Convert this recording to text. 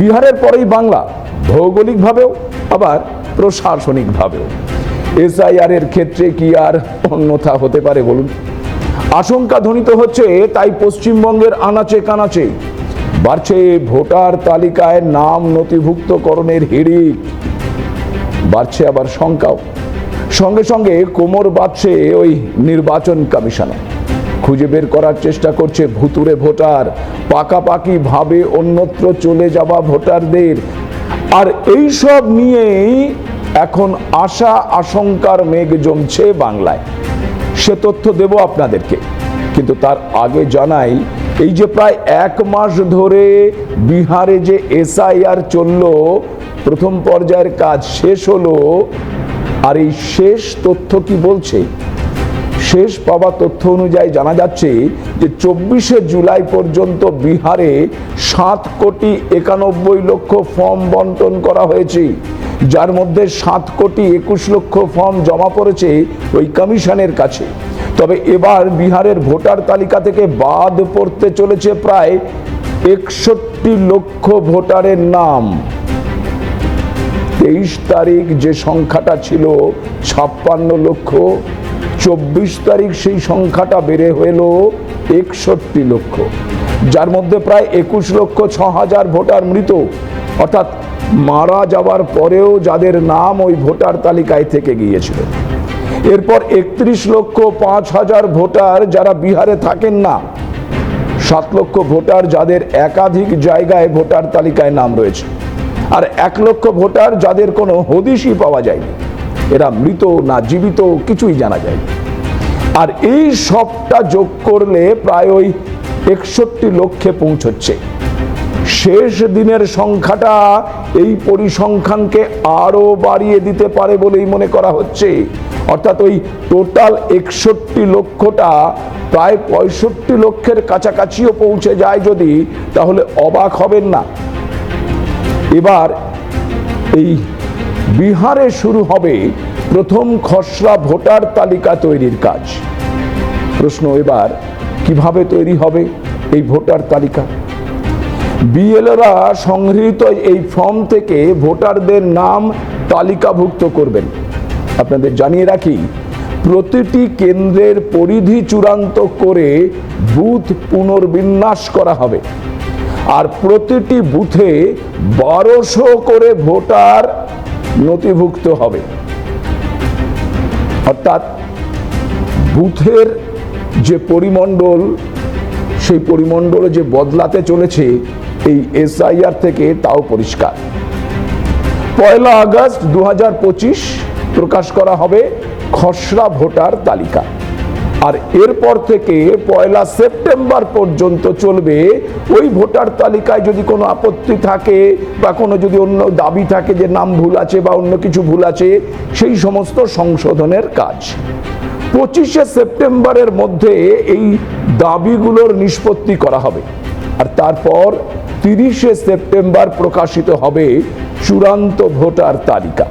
বিহারের পরেই বাংলা ভৌগোলিকভাবেও, আবার প্রশাসনিকভাবেও। এসআইআর এর ক্ষেত্রে কি আর অন্যথা হতে পারে বলুন? আশঙ্কা ধ্বনিত হচ্ছে, তাই পশ্চিমবঙ্গের আনাচে কানাচে বাড়ছে ভোটার তালিকায় নাম নথিভুক্তকরণের হিড়িক। বাড়ছে আবার শঙ্কাও সঙ্গে সঙ্গে কোমর বাঁধছে ওই নির্বাচন কমিশনে। খুঁজে বের করার চেষ্টা করছে ভুতুরে ভোটার। পাকাপাকি ভাবে অন্যত্র চলে যাওয়া ভোটারদের। আর এই সব নিয়েই এখন আশা আশঙ্কার মেঘ জমছে বাংলায়। সে তথ্য দেব আপনাদেরকে। কিন্তু তার আগে জানাই, এই যে প্রায় এক মাস ধরে বিহারে যে এসআইআর চলল, প্রথম পর্যায়ের কাজ শেষ হলো। আর এই শেষ তথ্য কি বলছে? শেষ পাওয়া তথ্য অনুযায়ী জানা যাচ্ছে যে চব্বিশে জুলাই পর্যন্ত বিহারে সাত কোটি একানব্বই লক্ষ ফর্ম বন্টন করা হয়েছে। যার মধ্যে সাত কোটি একুশ লক্ষ ফর্ম জমা পড়েছে ওই কমিশনের কাছে। তবে এবার বিহারের ভোটার তালিকা থেকে বাদ পড়তে চলেছে প্রায় একষট্টি লক্ষ ভোটারের নাম। তেইশ তারিখ যে সংখ্যাটা ছিল, ছাপ্পান্ন লক্ষ চব্বিশ তারিখ সেই সংখ্যাটা বেড়ে হলো একষট্টি লক্ষ। যার মধ্যে প্রায় একুশ লক্ষ ছ হাজার ভোটার মৃত। অর্থাৎ মারা যাওয়ার পরেও যাদের নাম ওই ভোটার তালিকায় থেকে গিয়েছিল। এরপর একত্রিশ লক্ষ পাঁচ হাজার ভোটার যারা বিহারে থাকেন না, সাত লক্ষ ভোটার যাদের একাধিক জায়গায় ভোটার তালিকায় নাম রয়েছে। আর এক লক্ষ ভোটার যাদের কোনো হদিশই পাওয়া যায়নি। এরা মৃত না জীবিত, কিছুই জানা যায় আর এই সবটা যোগ করলে প্রায় ওই একষট্টি লক্ষে পৌঁছচ্ছে। শেষ দিনের সংখ্যাটা এই পরিসংখ্যানকে আরও বাড়িয়ে দিতে পারে বলেই মনে করা হচ্ছে। অর্থাৎ ওই টোটাল একষট্টি লক্ষটা প্রায় পঁয়ষট্টি লক্ষের কাছাকাছিও পৌঁছে যায় যদি, তাহলে অবাক হবেন না। এবার এই বিহারে শুরু হবে প্রথম খসড়া ভোটার তালিকা তৈরির কাজ। প্রশ্ন এবার, কীভাবে তৈরি হবে এই ভোটার তালিকা? বিএলওরা সংগৃহীত এই ফর্ম থেকে ভোটারদের নাম তালিকাভুক্ত করবেন। আপনাদের জানিয়ে রাখি, প্রতিটি কেন্দ্রের পরিধি চূড়ান্ত করে বুথ পুনর্বিন্যাস করা হবে। আর প্রতিটি বুথে বারোশো করে ভোটার নথিভুক্ত হবে। অর্থাৎ বুথের যে পরিমণ্ডল, সেই পরিমণ্ডলে যে বদলাতে চলেছে, এই এসআইআর থেকে তাও পরিষ্কার। পয়লা আগস্ট দু হাজার পঁচিশ প্রকাশ করা হবে খসড়া ভোটার তালিকা। আর এরপর থেকে পয়লা সেপ্টেম্বর পর্যন্ত চলবে। ওই ভোটার তালিকায় যদি কোনো আপত্তি থাকে বা কোনো যদি অন্য দাবি থাকে যে নাম ভুল আছে বা অন্য কিছু ভুল আছে, সেই সমস্ত সংশোধনের কাজ। পঁচিশে সেপ্টেম্বরের মধ্যে এই দাবিগুলোর নিষ্পত্তি করা হবে। আর তারপর তিরিশে সেপ্টেম্বর প্রকাশিত হবে চূড়ান্ত ভোটার তালিকা।